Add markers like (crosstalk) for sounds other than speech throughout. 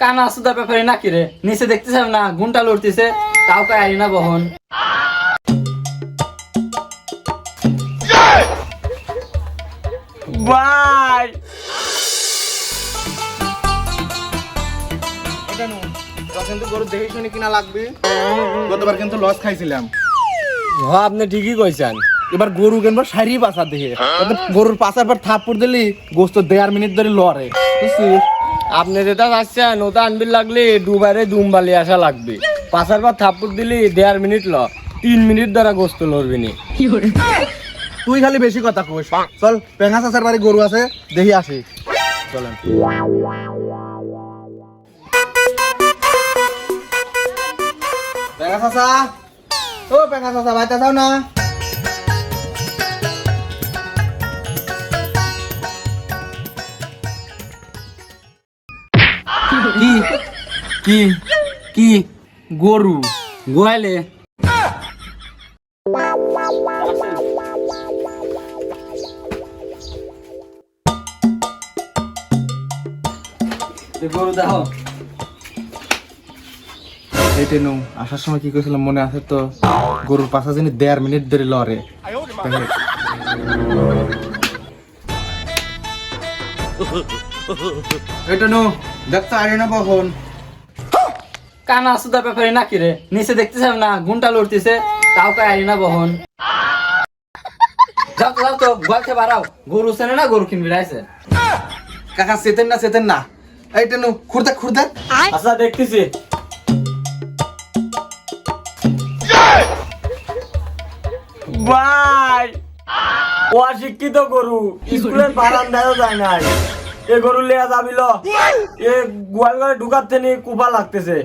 কানা সুদা ব্যাপারে নাকি রে? নিচে দেখতেছেন না গুনটা লড়তেছে তাও কায় আরি না বহন। ভাই! কিন্তু গরু দেখে শুনে কিনা লাগবে। গতবার কিন্তু লস খাইছিলাম। হ্যাঁ আপনি ঠিকই কইছেন। এবার গরু কিনবো সারি পাশা দেখে গরুর পাশার পর থাপ্পড় দিলি গোস্ত দেড় মিনিট ধরে লড়ে। বুঝছিস? আপনি যেটা চাচ্ছেন ওটা আনবির লাগলে দুবারে দুমবালি আসা লাগবে। পাঁচার পর থাপ্পড় দিলি দেড় মিনিট ল। তিন মিনিট দ্বারা গোস্ত লড়বি নি। তুই খালি বেশি কথা কইস। চল পেঙ্গা চাচার বাড়ি গরু আছে দেখি আসি। চলেন। পেঙ্গা চাচা? ও পেঙ্গা চাচা ভাইটা যাও না? কি? কি? কি? গরু। গোয়ালে। গরু দেখো। এইটে নু। আসার সময় কি কইছিলাম মনে আছে তো? গরুর পাশা যিনি দেড় মিনিট ধরে লড়ে। (laughs) এটা নু দেখতে আরে না কখন কানা সুদা ব্যাপারে নাকি রে? নিচে দেখতেছেন না গুনটা লড়তেছে তাও কায় আরি না বহন। যাও তো যাও তো গোয়ালতে বাড়াও। গরু চেনে না গরু কিনবি রাইছে? কাকা চেতেন না চেতেন না। এইটা নু খুরদা খুরদা। আচ্ছা দেখতেছি। ভাই ও অশিক্ষিত গরু? স্কুলের বারান্দায়ও যায় নাই। এ গরু লেয়া যাবিল। এ গোয়াল ঘরে ঢুকাতে নি কুপা লাগতেছে।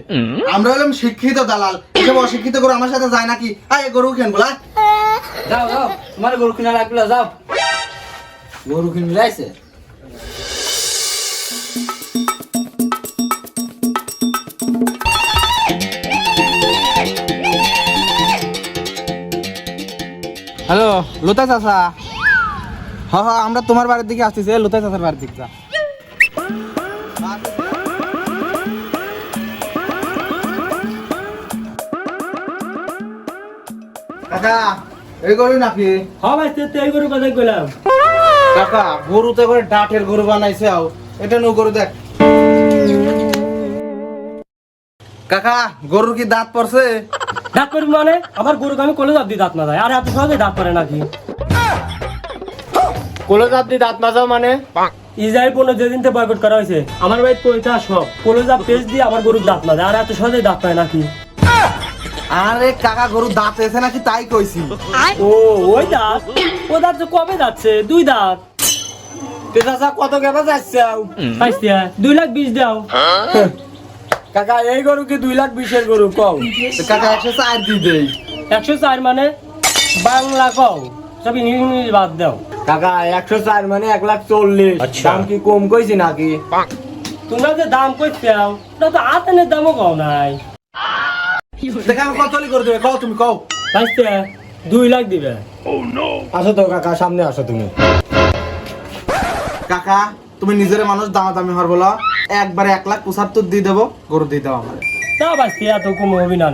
আমরা হলাম শিক্ষিত দালাল। এসব অশিক্ষিত গরু আমার সাথে যায় নাকি? আয় গরু কেন বলা যাও যাও তোমার গরু কিনা লাগল যাও। গরু কিনবি রাইছে হ্যালো লোতা চাচা। হ্যাঁ হ্যাঁ আমরা তোমার বাড়ির দিকে আসতেছি এ, লোতা চাচার বাড়ির দিকে যা কাকা এই গরু নাকি? হ্যাঁ ভাই তুই এই গরু কথা কইলাম। কাকা গরু তো করে ডাটের গরু বানাইছে আও। এটা নো গরু দেখ। কাকা গরুর কি দাঁত পড়ছে? দাঁত করবি মানে? আমার গরুকে আমি কলেজ অব্দি দাঁত মাজাই আর এত সহজে দাঁত পারে নাকি? কলেজ অব্দি দাঁত মাজাও মানে? ইসরায়েল পণ্য যেদিন থেকে বয়কট করা হয়েছে আমার বাড়িতে পয়সা সব। কলেজ পেজ দিয়ে আমার গরুর দাঁত মাজায় আর এত সহজে দাঁত পায় নাকি? আরে কাকা গরু দাঁত এসে নাকি তাই কইছি। ও ওই দাঁত? ও দাঁত তো কবে যাচ্ছে? দুই দাঁত। পেশা কত কেবা যাচ্ছে পাইছিয়া দুই লাখ বিশ দাও। কাকা এই গরু কি দুই লাখ বিশের গরু কও? কাকা একশো চার দিয়ে দেই। একশো চার মানে? বাংলা কও। সব ইংলিশ বাদ দাও। কাকা একশো চার মানে এক লাখ চল্লিশ। দাম কি কম কইছি নাকি? তোমরা যে দাম কইছো ওটা তো আতেনের দামও কও নাই। দেখা কত করে দেবে? কও তুমি কও। দুই লাখ দিবে। আসো তো কাকা সামনে আসো তুমি। কাকা তুমি নিজের মানুষ দামাদামি হর বলো। একবারে এক লাখ পঁচাত্তর দিয়ে দেবো গরু দিয়ে দাও আমার। তা বাঁচতে এত কম হবি না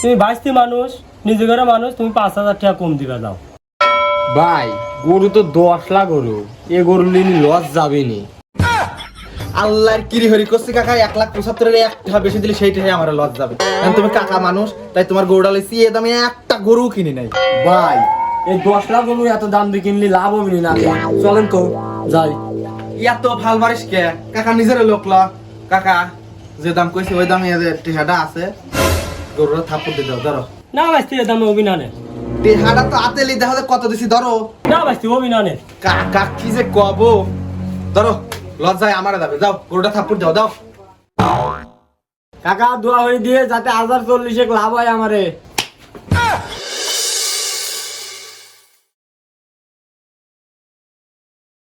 তুমি বাঁচতে মানুষ নিজে ঘরে মানুষ তুমি পাঁচ হাজার টাকা কম দিবে দাও। ভাই গরু তো দশ লাখ গরু। এ গরু নিয়ে লস যাবে নি আল্লাহর কিরি হরি করছি কাকা এক লাখ পঁচাত্তরের এক টাকা বেশি দিলে সেইটাই আমার লস যাবে। কারণ তুমি কাকা মানুষ তাই তোমার গরুটা লেছি এ দামে একটা গরু কিনি নাই। ভাই এই দশ লাখ গরু এত দাম দিয়ে কিনলে লাভ হবে না। চলেন তো যাই। এত ভালো মারিস কে? কাকা নিজের লোক ল। কাকা যে দাম কইছি ওই দামে টিহাটা আছে। গরুটা থাপ্পড় দিয়ে দাও ধরো। না বাঁচতে এ দামে হবি নে। তো আতেলি দেখা যায় কত দিছি? ধরো। না ভাই না নে। কাকা কি যে কব? ধরো লজ্জায় আমার যাবে। যাও গরুটা থাপ্পড় দাও দাও কাকা দোয়া হয়ে দিয়ে যাতে হাজার চল্লিশে লাভ হয় আমারে।